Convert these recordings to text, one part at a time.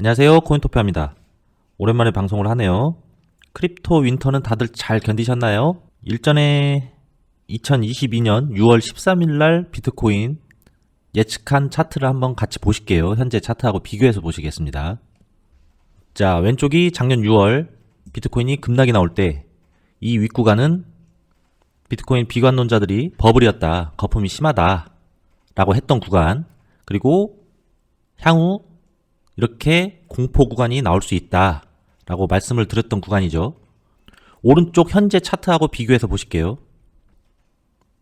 안녕하세요. 코인토피아입니다. 오랜만에 방송을 하네요. 크립토 윈터는 다들 잘 견디셨나요? 일전에 2022년 6월 13일 날 비트코인 예측한 차트를 한번 같이 보실게요. 현재 차트하고 비교해서 보시겠습니다. 자, 왼쪽이 작년 6월 비트코인이 급락이 나올 때 이 윗구간은 비트코인 비관론자들이 버블이었다. 거품이 심하다. 라고 했던 구간. 그리고 향후 이렇게 공포 구간이 나올 수 있다. 라고 말씀을 드렸던 구간이죠. 오른쪽 현재 차트하고 비교해서 보실게요.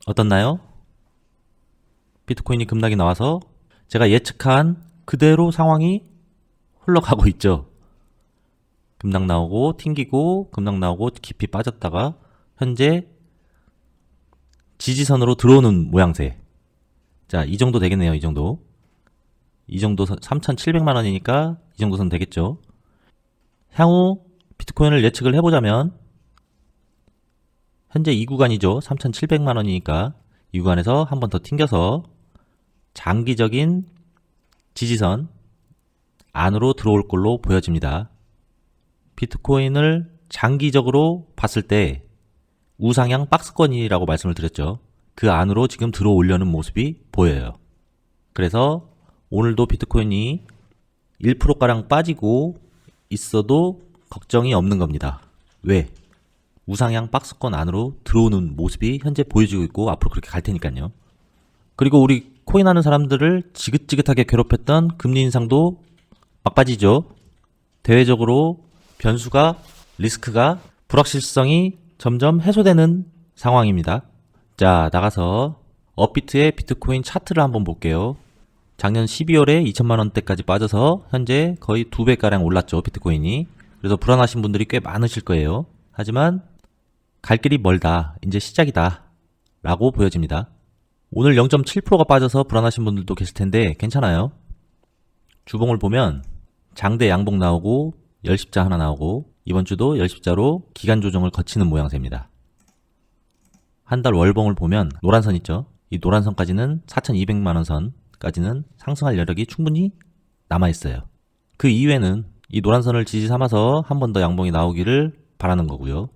어떻나요? 비트코인이 급락이 나와서 제가 예측한 그대로 상황이 흘러가고 있죠. 급락 나오고 튕기고 급락 나오고 깊이 빠졌다가 현재 지지선으로 들어오는 모양새. 자, 이 정도 되겠네요. 이 정도. 이 정도 선 3,700만 원이니까 이 정도 선 되겠죠. 향후 비트코인을 예측을 해보자면 현재 이 구간이죠. 3,700만 원이니까 이 구간에서 한 번 더 튕겨서 장기적인 지지선 안으로 들어올 걸로 보여집니다. 비트코인을 장기적으로 봤을 때 우상향 박스권이라고 말씀을 드렸죠. 그 안으로 지금 들어오려는 모습이 보여요. 그래서 오늘도 비트코인이 1%가량 빠지고 있어도 걱정이 없는 겁니다. 왜? 우상향 박스권 안으로 들어오는 모습이 현재 보여지고 있고 앞으로 그렇게 갈 테니까요. 그리고 우리 코인 하는 사람들을 지긋지긋하게 괴롭혔던 금리 인상도 막빠지죠. 대외적으로 변수가 리스크가 불확실성이 점점 해소되는 상황입니다. 자, 나가서 업비트의 비트코인 차트를 한번 볼게요. 작년 12월에 2천만 원대까지 빠져서 현재 거의 두 배가량 올랐죠, 비트코인이. 그래서 불안하신 분들이 꽤 많으실 거예요. 하지만 갈 길이 멀다. 이제 시작이다. 라고 보여집니다. 오늘 0.7%가 빠져서 불안하신 분들도 계실 텐데 괜찮아요. 주봉을 보면 장대 양봉 나오고 열십자 하나 나오고 이번 주도 열십자로 기간 조정을 거치는 모양새입니다. 한 달 월봉을 보면 노란 선 있죠. 이 노란 선까지는 4,200만 원 선 까지는 상승할 여력이 충분히 남아 있어요. 그 이후에는 이 노란 선을 지지 삼아서 한 번 더 양봉이 나오기를 바라는 거고요.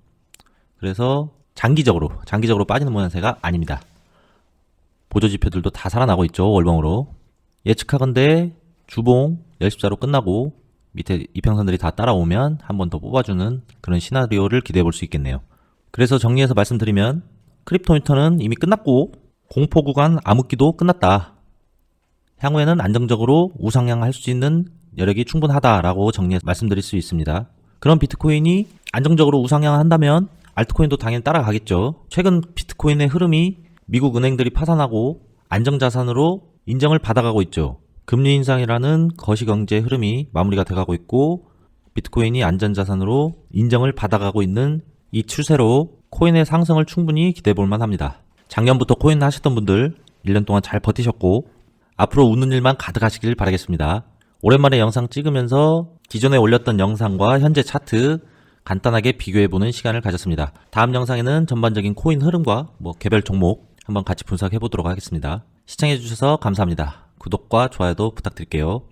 그래서 장기적으로 장기적으로 빠지는 모양새가 아닙니다. 보조 지표들도 다 살아나고 있죠. 월봉으로. 예측하건대 주봉 열십자로 끝나고 밑에 이평선들이 다 따라오면 한 번 더 뽑아주는 그런 시나리오를 기대해 볼 수 있겠네요. 그래서 정리해서 말씀드리면 크립토미터는 이미 끝났고 공포 구간 암흑기도 끝났다. 향후에는 안정적으로 우상향할 수 있는 여력이 충분하다라고 정리해서 말씀드릴 수 있습니다. 그럼 비트코인이 안정적으로 우상향한다면 알트코인도 당연히 따라가겠죠. 최근 비트코인의 흐름이 미국 은행들이 파산하고 안정자산으로 인정을 받아가고 있죠. 금리 인상이라는 거시경제 흐름이 마무리가 돼가고 있고 비트코인이 안전자산으로 인정을 받아가고 있는 이 추세로 코인의 상승을 충분히 기대해 볼 만합니다. 작년부터 코인 하셨던 분들 1년 동안 잘 버티셨고 앞으로 웃는 일만 가득하시길 바라겠습니다. 오랜만에 영상 찍으면서 기존에 올렸던 영상과 현재 차트 간단하게 비교해보는 시간을 가졌습니다. 다음 영상에는 전반적인 코인 흐름과 뭐 개별 종목 한번 같이 분석해 보도록 하겠습니다. 시청해주셔서 감사합니다. 구독과 좋아요도 부탁드릴게요.